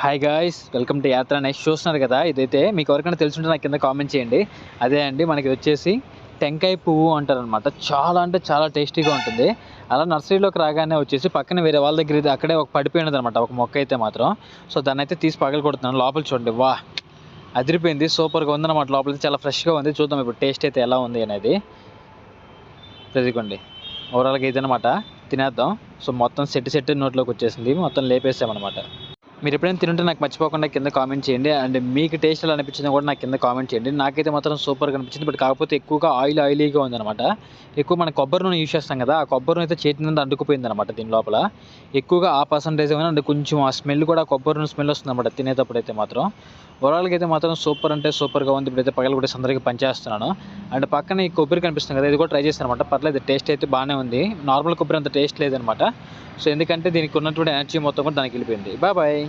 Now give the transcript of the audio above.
Hi guys welcome to యాత్ర next చూస్తున్నారు కదా? ఇదైతే మీకు ఎవరికైనా తెలుసుంటే నాకు కింద కామెంట్ చేయండి. అదే అండి మనకి వచ్చేసి టెంకాయ పువ్వు అంటారనమాట చాలా అంటే చాలా టేస్టీగా ఉంటుంది. అలా నర్సరీలోకి రాగానే వచ్చేసి పక్కన వేరే వాళ్ళ దగ్గర అక్కడే ఒక పడిపోయినది అనమాట ఒక మొక్క అయితే మాత్రం. సో దాన్ని అయితే తీసి పగల కొడుతున్నాను. లోపల చూడండి. వా అదిరిపోయింది. సూపర్గా ఉందన్నమాట లోపల చాలా ఫ్రెష్గా ఉంది. చూద్దాం ఇప్పుడు టేస్ట్ అయితే ఎలా ఉంది అనేది. ఇదిగోండి. ఓవరాల్గా ఇదనమాట తినేద్దాం. సో మొత్తం సెట్ సెట్ నోట్లోకి వచ్చేసింది. మొత్తం లేపేసామన్నమాట. మీరు ఎప్పుడైనా తింటే నాకు మర్చిపోకుండా కింద కామెంట్ చేయండి. అండ్ మీకు టేస్ట్ ఎలా అనిపించిందో కూడా నాకు కింద కామెంట్ చేయండి. నాకైతే మాత్రం సూపర్గా అనిపించింది. బట్ కాకపోతే ఎక్కువగా ఆయిల్ ఆయిలీగా ఉందన్నమాట. ఎక్కువ మన కొబ్బరి నూనె యూస్ చేస్తాం కదా ఆ కొబ్బరి నూనె అయితే చేతి అంటుకుపోయింది అనమాట దీని లోపల. ఎక్కువగా ఆ పర్సంటేజ్ అండ్ కొంచెం ఆ స్మెల్ కూడా కొబ్బరి నూనె స్మెల్ వస్తుంది అనమాట తినేటప్పుడు అయితే మాత్రం. ఓవరాల్గా అయితే మాత్రం సూపర్ అంటే సూపర్గా ఉంది. ఇప్పుడైతే పగలు కూడా అందరికీ పనిచేస్తున్నాను. అండ్ పక్కన ఈ కొబ్బరి కనిపిస్తుంది కదా ఇది కూడా ట్రై చేస్తాను అనమాట పర్లేదు టేస్ట్ అయితే బాగానే ఉంది. నార్మల్ కొబ్బరి అంత టేస్ట్ లేదనమాట సో ఎందుకంటే దీనికి ఉన్నటువంటి ఎనర్జీ మొత్తం కూడా దానికి వెళ్ళిపోయింది. Bye bye